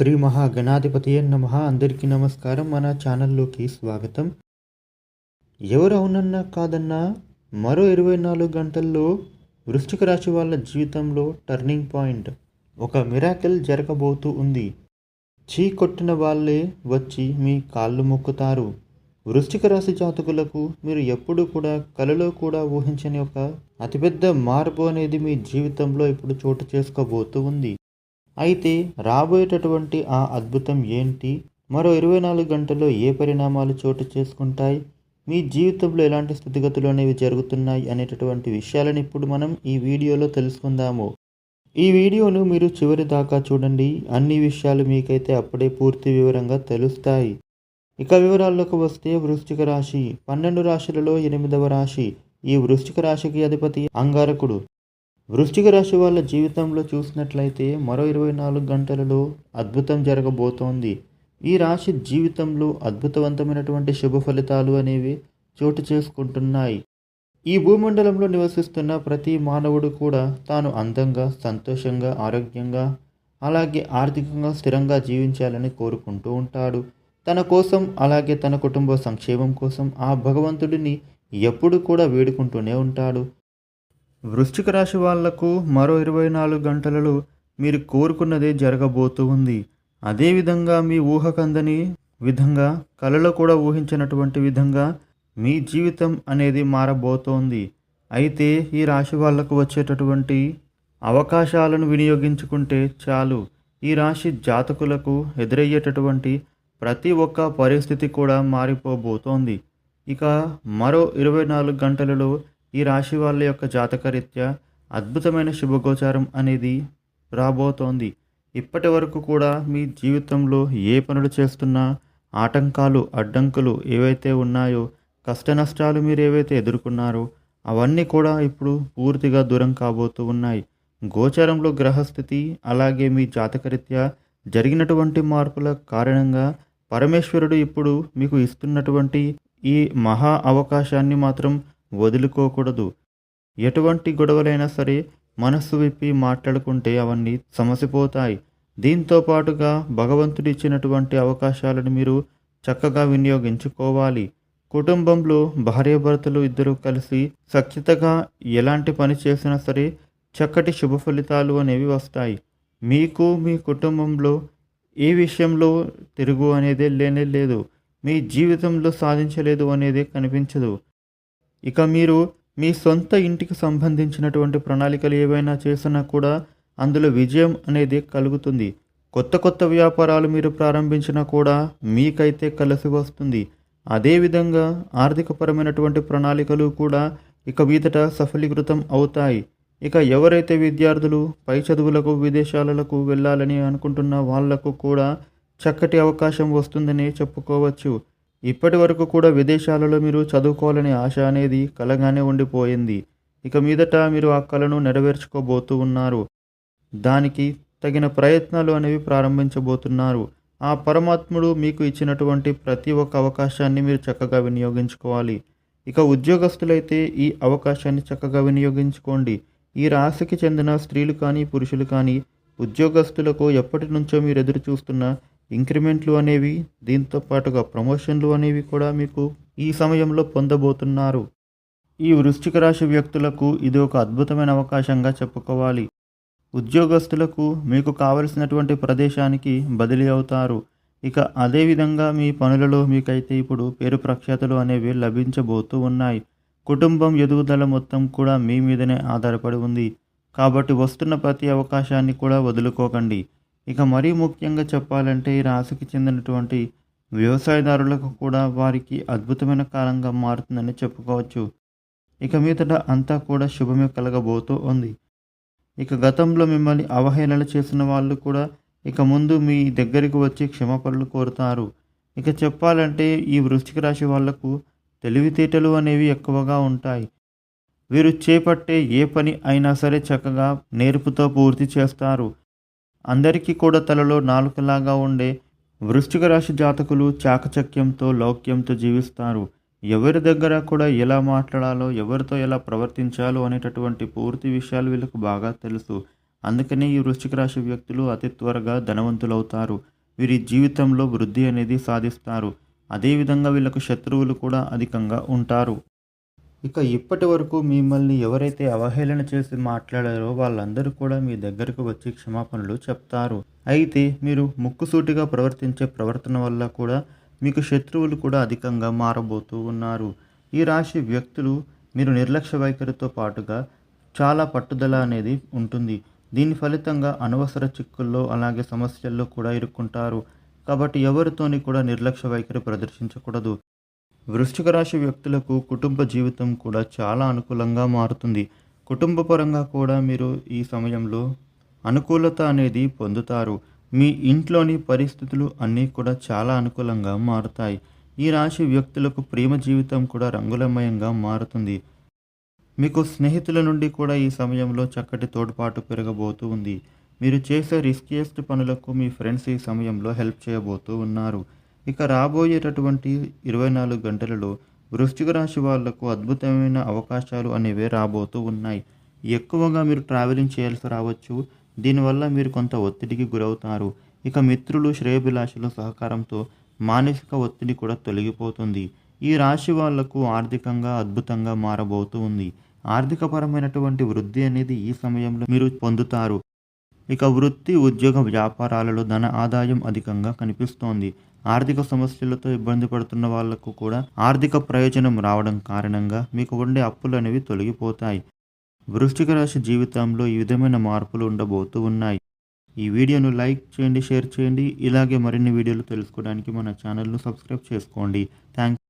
శ్రీ మహాగణాధిపతి నమ అందరికీ నమస్కారం. మన ఛానల్లోకి స్వాగతం. ఎవరు అవునన్నా కాదన్నా మరో ఇరవై నాలుగు గంటల్లో వృశ్చిక రాశి వాళ్ళ జీవితంలో టర్నింగ్ పాయింట్ ఒక మిరాకిల్ జరగబోతూ ఉంది. చీ కొట్టిన వాళ్ళే వచ్చి మీ కాళ్ళు మొక్కుతారు. వృశ్చిక రాశి జాతకులకు మీరు ఎప్పుడు కూడా కలలో కూడా ఊహించని ఒక అతిపెద్ద మార్పు అనేది మీ జీవితంలో ఇప్పుడు చోటు చేసుకోబోతూ ఉంది. అయితే రాబోయేటటువంటి ఆ అద్భుతం ఏంటి? మరో ఇరవై నాలుగు గంటల్లో ఏ పరిణామాలు చోటు చేసుకుంటాయి? మీ జీవితంలో ఎలాంటి స్థితిగతులు అనేవి జరుగుతున్నాయి అనేటటువంటి విషయాలను ఇప్పుడు మనం ఈ వీడియోలో తెలుసుకుందాము. ఈ వీడియోను మీరు చివరి దాకా చూడండి. అన్ని విషయాలు మీకైతే అప్పుడే పూర్తి వివరంగా తెలుస్తాయి. ఇక వివరాల్లోకి వస్తే వృశ్చిక రాశి. పన్నెండు రాశులలో ఎనిమిదవ రాశి. ఈ వృశ్చిక రాశికి అధిపతి అంగారకుడు. వృశ్చిక రాశి వాళ్ళ జీవితంలో చూసినట్లయితే మరో ఇరవై నాలుగు గంటలలో అద్భుతం జరగబోతోంది. ఈ రాశి జీవితంలో అద్భుతవంతమైనటువంటి శుభ ఫలితాలు అనేవి చోటు చేసుకుంటున్నాయి. ఈ భూమండలంలో నివసిస్తున్న ప్రతి మానవుడు కూడా తాను అందంగా సంతోషంగా ఆరోగ్యంగా అలాగే ఆర్థికంగా స్థిరంగా జీవించాలని కోరుకుంటూ ఉంటాడు. తన కోసం అలాగే తన కుటుంబ సంక్షేమం కోసం ఆ భగవంతుడిని ఎప్పుడు కూడా వేడుకుంటూనే ఉంటాడు. వృశ్చిక రాశి వాళ్ళకు మరో ఇరవై నాలుగు గంటలలో మీరు కోరుకున్నదే జరగబోతూ ఉంది. అదేవిధంగా మీ ఊహకందని విధంగా కలలో కూడా ఊహించినటువంటి విధంగా మీ జీవితం అనేది మారబోతోంది. అయితే ఈ రాశి వాళ్ళకు వచ్చేటటువంటి అవకాశాలను వినియోగించుకుంటే చాలు. ఈ రాశి జాతకులకు ఎదురయ్యేటటువంటి ప్రతి ఒక్క పరిస్థితి కూడా మారిపోబోతోంది. ఇక మరో ఇరవై నాలుగు గంటలలో ఈ రాశి వాళ్ళ యొక్క జాతకరీత్యా అద్భుతమైన శుభగోచారం అనేది రాబోతోంది. ఇప్పటి వరకు కూడా మీ జీవితంలో ఏ పనులు చేస్తున్నా ఆటంకాలు అడ్డంకులు ఏవైతే ఉన్నాయో కష్ట నష్టాలు మీరు ఏవైతే ఎదుర్కొన్నారో అవన్నీ కూడా ఇప్పుడు పూర్తిగా దూరం కాబోతూ ఉన్నాయి. గోచారంలో గ్రహస్థితి అలాగే మీ జాతకరీత్యా జరిగినటువంటి మార్పుల కారణంగా పరమేశ్వరుడు ఇప్పుడు మీకు ఇస్తున్నటువంటి ఈ మహా అవకాశాన్ని మాత్రం వదులుకోకూడదు. ఎటువంటి గొడవలైనా సరే మనస్సు విప్పి మాట్లాడుకుంటే అవన్నీ సమసిపోతాయి. దీంతో పాటుగా భగవంతుడు ఇచ్చినటువంటి అవకాశాలను మీరు చక్కగా వినియోగించుకోవాలి. కుటుంబంలో భార్యాభర్తలు ఇద్దరు కలిసి సఖ్యతగా ఎలాంటి పని చేసినా సరే చక్కటి శుభ ఫలితాలు అనేవి వస్తాయి. మీకు మీ కుటుంబంలో ఏ విషయంలో తిరుగు అనేదే లేనే లేదు. మీ జీవితంలో సాధించలేదు అనేదే కనిపించదు. ఇక మీరు మీ సొంత ఇంటికి సంబంధించినటువంటి ప్రణాళికలు ఏవైనా చేసినా కూడా అందులో విజయం అనేది కలుగుతుంది. కొత్త కొత్త వ్యాపారాలు మీరు ప్రారంభించినా కూడా మీకైతే కలిసి వస్తుంది. అదేవిధంగా ఆర్థికపరమైనటువంటి ప్రణాళికలు కూడా ఇక మీదట సఫలీకృతం అవుతాయి. ఇక ఎవరైతే విద్యార్థులు పై చదువులకు విదేశాలకు వెళ్ళాలని అనుకుంటున్న వాళ్ళకు కూడా చక్కటి అవకాశం వస్తుందని చెప్పుకోవచ్చు. ఇప్పటి వరకు కూడా విదేశాలలో మీరు చదువుకోవాలనే ఆశ అనేది కలగానే ఉండిపోయింది. ఇక మీదట మీరు ఆ కళను నెరవేర్చుకోబోతూ ఉన్నారు. దానికి తగిన ప్రయత్నాలు అనేవి ప్రారంభించబోతున్నారు. ఆ పరమాత్ముడు మీకు ఇచ్చినటువంటి ప్రతి ఒక్క అవకాశాన్ని మీరు చక్కగా వినియోగించుకోవాలి. ఇక ఉద్యోగస్తులైతే ఈ అవకాశాన్ని చక్కగా వినియోగించుకోండి. ఈ రాశికి చెందిన స్త్రీలు కానీ పురుషులు కానీ ఉద్యోగస్తులకు ఎప్పటి నుంచో మీరు ఎదురు చూస్తున్న ఇంక్రిమెంట్లు అనేవి దీంతో పాటుగా ప్రమోషన్లు అనేవి కూడా మీకు ఈ సమయంలో పొందబోతున్నారు. ఈ వృశ్చిక రాశి వ్యక్తులకు ఇది ఒక అద్భుతమైన అవకాశంగా చెప్పుకోవాలి. ఉద్యోగస్తులకు మీకు కావలసినటువంటి ప్రదేశానికి బదిలీ అవుతారు. ఇక అదేవిధంగా మీ పనులలో మీకైతే ఇప్పుడు పేరు ప్రఖ్యాతులు అనేవి లభించబోతూ ఉన్నాయి. కుటుంబం ఎదుగుదల మొత్తం కూడా మీ మీదనే ఆధారపడి ఉంది. కాబట్టి వస్తున్న ప్రతి అవకాశాన్ని కూడా వదులుకోకండి. ఇక మరీ ముఖ్యంగా చెప్పాలంటే ఈ రాశికి చెందినటువంటి వ్యవసాయదారులకు కూడా వారికి అద్భుతమైన కాలంగా మారుతుందని చెప్పుకోవచ్చు. ఇక మీదట అంతా కూడా శుభమే కలగబోతూ ఉంది. ఇక గతంలో మిమ్మల్ని అవహేళన చేసిన వాళ్ళు కూడా ఇక ముందు మీ దగ్గరికి వచ్చి క్షమాపణలు కోరుతారు. ఇక చెప్పాలంటే ఈ వృశ్చిక రాశి వాళ్ళకు తెలివితేటలు అనేవి ఎక్కువగా ఉంటాయి. వీరు చేపట్టే ఏ పని అయినా సరే చక్కగా నేర్పుతో పూర్తి చేస్తారు. అందరికీ కూడా తలలో నాలుకలాగా ఉండే వృశ్చిక రాశి జాతకులు చాకచక్యంతో లౌక్యంతో జీవిస్తారు. ఎవరి దగ్గర కూడా ఎలా మాట్లాడాలో ఎవరితో ఎలా ప్రవర్తించాలో అనేటటువంటి పూర్తి విషయాలు వీళ్ళకు బాగా తెలుసు. అందుకనే ఈ వృశ్చిక రాశి వ్యక్తులు అతి త్వరగా ధనవంతులవుతారు. వీరి జీవితంలో వృద్ధి అనేది సాధిస్తారు. అదేవిధంగా వీళ్ళకు శత్రువులు కూడా అధికంగా ఉంటారు. ఇక ఇప్పటి వరకు మిమ్మల్ని ఎవరైతే అవహేళన చేసి మాట్లాడారో వాళ్ళందరూ కూడా మీ దగ్గరకు వచ్చి క్షమాపణలు చెప్తారు. అయితే మీరు ముక్కుసూటిగా ప్రవర్తించే ప్రవర్తన వల్ల కూడా మీకు శత్రువులు కూడా అధికంగా మారబోతూ ఉన్నారు. ఈ రాశి వ్యక్తులు మీరు నిర్లక్ష్య వైఖరితో పాటుగా చాలా పట్టుదల అనేది ఉంటుంది. దీని ఫలితంగా అనవసర చిక్కుల్లో అలాగే సమస్యల్లో కూడా ఇరుక్కుంటారు. కాబట్టి ఎవరితోని కూడా నిర్లక్ష్య వైఖరి ప్రదర్శించకూడదు. వృశ్చిక రాశి వ్యక్తులకు కుటుంబ జీవితం కూడా చాలా అనుకూలంగా మారుతుంది. కుటుంబ పరంగా కూడా మీరు ఈ సమయంలో అనుకూలత అనేది పొందుతారు. మీ ఇంట్లోని పరిస్థితులు అన్నీ కూడా చాలా అనుకూలంగా మారుతాయి. ఈ రాశి వ్యక్తులకు ప్రేమ జీవితం కూడా రంగులమయంగా మారుతుంది. మీకు స్నేహితుల నుండి కూడా ఈ సమయంలో చక్కటి తోడ్పాటు పెరగబోతూ ఉంది. మీరు చేసే రిస్కియెస్ట్ పనులకు మీ ఫ్రెండ్స్ ఈ సమయంలో హెల్ప్ చేయబోతూ ఉన్నారు. ఇక రాబోయేటటువంటి ఇరవై నాలుగు గంటలలో వృశ్చిక రాశి వాళ్ళకు అద్భుతమైన అవకాశాలు అనేవి రాబోతూ ఉన్నాయి. ఎక్కువగా మీరు ట్రావెలింగ్ చేయాల్సి రావచ్చు. దీనివల్ల మీరు కొంత ఒత్తిడికి గురవుతారు. ఇక మిత్రులు శ్రేయభిలాషుల సహకారంతో మానసిక ఒత్తిడి కూడా తొలగిపోతుంది. ఈ రాశి వాళ్ళకు ఆర్థికంగా అద్భుతంగా మారబోతూ ఉంది. ఆర్థికపరమైనటువంటి వృద్ధి అనేది ఈ సమయంలో మీరు పొందుతారు. ఇక వృత్తి ఉద్యోగ వ్యాపారాలలో ధన ఆదాయం అధికంగా కనిపిస్తోంది. ఆర్థిక సమస్యలతో ఇబ్బంది పడుతున్న వాళ్ళకు కూడా ఆర్థిక ప్రయోజనం రావడం కారణంగా మీకు ఉండే అప్పులు అనేవి తొలగిపోతాయి. వృష్టిక రాశి జీవితంలో ఈ విధమైన మార్పులు ఉండబోతూ ఉన్నాయి. ఈ వీడియోను లైక్ చేయండి షేర్ చేయండి. ఇలాగే మరిన్ని వీడియోలు తెలుసుకోవడానికి మన ఛానల్ను సబ్స్క్రైబ్ చేసుకోండి. థ్యాంక్స్